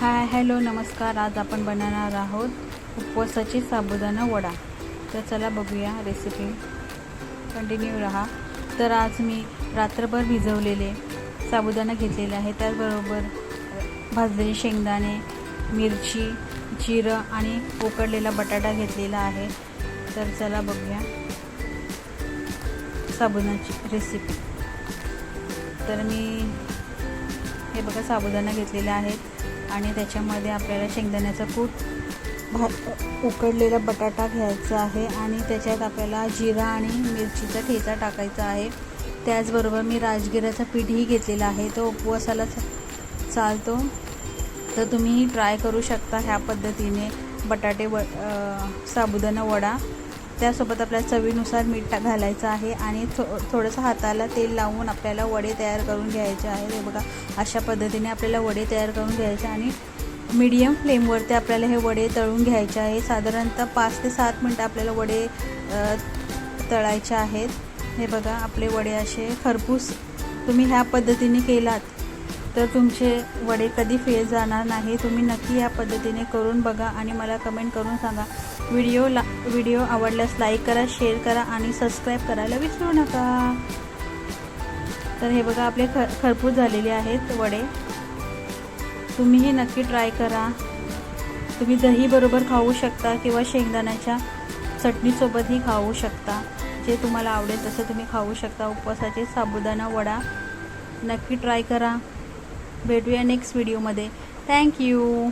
Hi hello नमस्कार. आज आपण बनवणार आहोत उपवासाची साबुदाणा वडा. तर चला बघूया रेसिपी कंटिन्यू राहा. तर आज मी रात्रभर भिजवलेले साबुदाणा घेतलेले आहे. त्याचबरोबर भाजलेले शेंगदाणे मिरची जिरं आणि उकडलेला बटाटा घेतलेला आहे. तर चला बघूया साबुदाण्याची रेसिपी तर मी हे बघा साबुदाणा घेतलेले आहेत आणि त्याच्यामध्ये आपल्याला शेंगदाण्याचं कूट भा उकडलेला बटाटा घ्यायचा आहे आणि त्याच्यात आपल्याला जिरा आणि मिरचीचा ठेचा टाकायचा आहे. त्याचबरोबर मी राजगिराचा पीठही घेतलेला आहे. तो उपवासाला चा- चालतो. तर तुम्ही ट्राय करू शकता ह्या पद्धतीने बटाटे व साबुदाणा वडा. त्यासोबत आपल्याला चवीनुसार मीठ घालायचं आहे आणि थो थोडंसं हाताला तेल लावून आपल्याला वडे तयार करून घ्यायचे आहे हे बघा अशा पद्धतीने आपल्याला वडे तयार करून घ्यायचे आणि मीडियम फ्लेमवरती आपल्याला हे वडे तळून घ्यायचे आहे. साधारणतः पाच ते सात मिनटं आपल्याला वडे तळायचे आहेत. हे बघा आपले वडे असे खरपूस तुम्ही ह्या पद्धतीने केलात तर तुमचे वडे कधी फेल जाणार नाही तुम्ही नक्की या पद्धतीने करून बघा आणि मला कमेंट करून सांगा. व्हिडिओ ला व्हिडिओ आवडल्यास लाईक करा शेअर करा आणि सबस्क्राईब करायला विसरू नका. तर हे बघा आपले ख खरपूस झालेले आहेत वडे. तुम्हीही नक्की ट्राय करा. तुम्ही दहीबरोबर खाऊ शकता किंवा शेंगदाण्याच्या चटणीसोबतही खाऊ शकता. जे तुम्हाला आवडेल तसं तुम्ही खाऊ शकता. उपवासाचे साबुदाणा वडा नक्की ट्राय करा. भेटूया नेक्स्ट व्हिडिओमध्ये थँक्यू